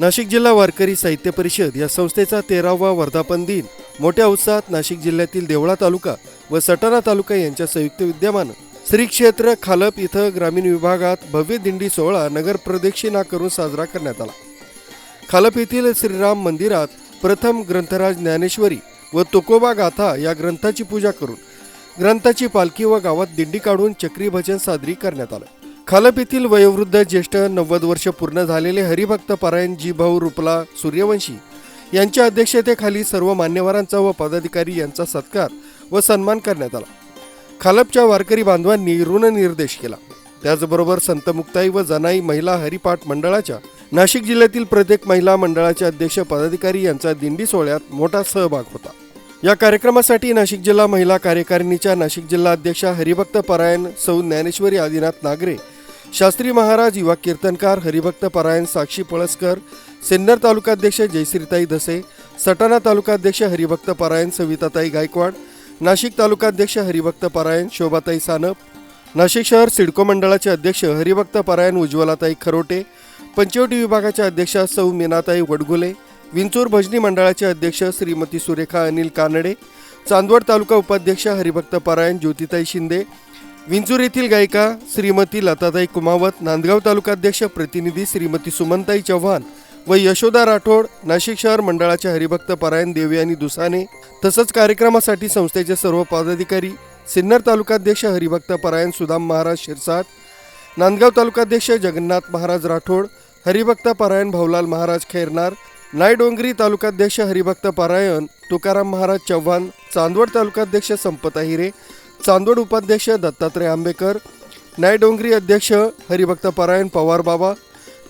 नाशिक जिल्हा वारकरी साहित्य परिषद या संस्थेचा तेरावा वर्धापन दिन. मोठ्या उत्साहात नाशिक जिल्ह्यातील देवळा तालुका व सटाणा तालुका यांच्या संयुक्त विद्यमानं श्री क्षेत्र खालप इथं ग्रामीण विभागात भव्य दिंडी सोहळा नगर प्रदक्षिणा करून साजरा करण्यात आला. खालप येथील श्रीराम मंदिरात प्रथम ग्रंथराज ज्ञानेश्वरी व तुकोबा गाथा या ग्रंथाची पूजा करून ग्रंथाची पालखी व गावात दिंडी काढून चक्री भजन साजरी करण्यात आलं. खालप येथील वयोवृद्ध ज्येष्ठ नव्वद वर्ष पूर्ण झालेले हरिभक्त पारायण जी भाऊ रुपला सूर्यवंशी यांच्या अध्यक्षतेखाली सर्व मान्यवरांचा व पदाधिकारी यांचा सत्कार व सन्मान करण्यात आला. खालपच्या वारकरी बांधवांनी ऋणनिर्देश केला. त्याचबरोबर संत मुक्ताई व जनाई महिला हरिपाठ मंडळाच्या नाशिक जिल्ह्यातील प्रत्येक महिला मंडळाचे अध्यक्ष पदाधिकारी यांचा दिंडी सोहळ्यात मोठा सहभाग होता. या कार्यक्रमासाठी नाशिक जिल्हा महिला कार्यकारिणीच्या नाशिक जिल्हा अध्यक्षा हरिभक्त परायण सौ ज्ञानेश्वरी आदिनाथ नागरे शास्त्री महाराज युवा कीर्तनकार हरिभक्त परायण साक्षी पळसकर सिन्नर तालुकाध्यक्ष जयश्रीताई धसे सटाणा तालुकाध्यक्ष हरिभक्त परायण सविताताई गायकवाड नाशिक तालुकाध्यक्ष हरिभक्त परायण शोभाताई सानप नाशिक शहर सिडको मंडळाचे अध्यक्ष हरिभक्त परायण उज्ज्वलाताई खरोटे पंचवटी विभागाच्या अध्यक्षा सौ मीनाताई वडगुले विंचूर भजनी मंडळाचे अध्यक्ष श्रीमती सुरेखा अनिल कानडे चांदवड तालुका उपाध्यक्ष हरिभक्त परायण ज्योतिताई शिंदे विंचूर येथील गायिका श्रीमती लताताई कुमावत नांदगाव तालुकाध्यक्ष प्रतिनिधी श्रीमती सुमनताई चव्हाण व यशोदा राठोड नाशिक शहर मंडळाच्या हरिभक्त परायण देवयानी दुसाने तसंच कार्यक्रमासाठी संस्थेचे सर्व पदाधिकारी सिन्नर तालुकाध्यक्ष हरिभक्त परायण सुदाम महाराज शिरसाट नांदगाव तालुकाध्यक्ष जगन्नाथ महाराज राठोड हरिभक्त पारायण भाऊलाल महाराज खैरनार नायडोंगरी तालुकाध्यक्ष हरिभक्त पारायण तुकाराम महाराज चव्हाण चांदवड तालुकाध्यक्ष संपता हिरे चांदवड उपाध्यक्ष दत्तात्रय आंबेकर नायडोंगरी अध्यक्ष हरिभक्त परायण पवार बाबा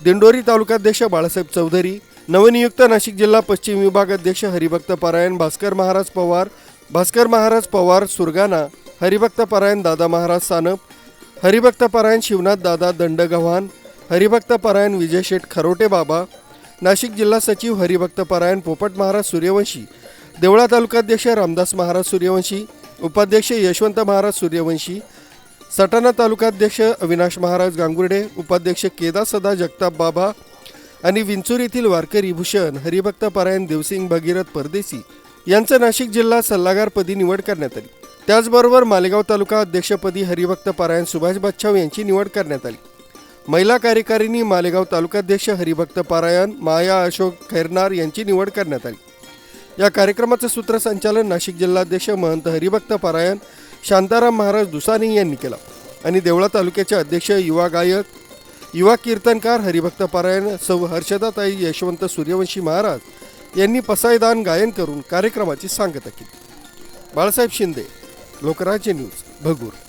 दिंडोरी तालुकाध्यक्ष बाळासाहेब चौधरी नवनियुक्त नाशिक जिल्हा पश्चिम विभाग अध्यक्ष हरिभक्त परायण भास्कर महाराज पवार भास्कर महाराज पवार सुरगाणा हरिभक्त परायण दादा महाराज सानप हरिभक्त परायण शिवनाथ दादा दंड गव्हाण हरिभक्त पारायण विजय शेठ खरोटे बाबा नाशिक जिल्हा सचिव हरिभक्त परायण पोपट महाराज सूर्यवंशी देवळा तालुकाध्यक्ष रामदास महाराज सूर्यवंशी उपाध्यक्ष यशवंत महाराज सूर्यवंशी सटाणा तालुकाध्यक्ष अविनाश महाराज गांगुर्डे उपाध्यक्ष केदा सदा जगताप बाबा आणि विंचूर येथील वारकरी भूषण हरिभक्त पारायण देवसिंग भगीरथ परदेसी यांचं नाशिक जिल्हा सल्लागारपदी निवड करण्यात आली. त्याचबरोबर मालेगाव तालुका अध्यक्षपदी हरिभक्त पारायण सुभाष बच्छाव यांची निवड करण्यात आली. महिला कार्यकारिणी मालेगाव तालुकाध्यक्ष हरिभक्त पारायण माया अशोक खैरनार यांची निवड करण्यात आली. या कार्यक्रमाचं सूत्रसंचालन नाशिक जिल्हाध्यक्ष महंत हरिभक्त पारायण शांताराम महाराज दुसानी यांनी केलं आणि देवळा तालुक्याचे अध्यक्ष युवा गायक युवा कीर्तनकार हरिभक्त पारायण सौ हर्षदाताई यशवंत सूर्यवंशी महाराज यांनी पसायदान गायन करून कार्यक्रमाची सांगता केली. बाळासाहेब शिंदे लोकराज्य न्यूज भगूर.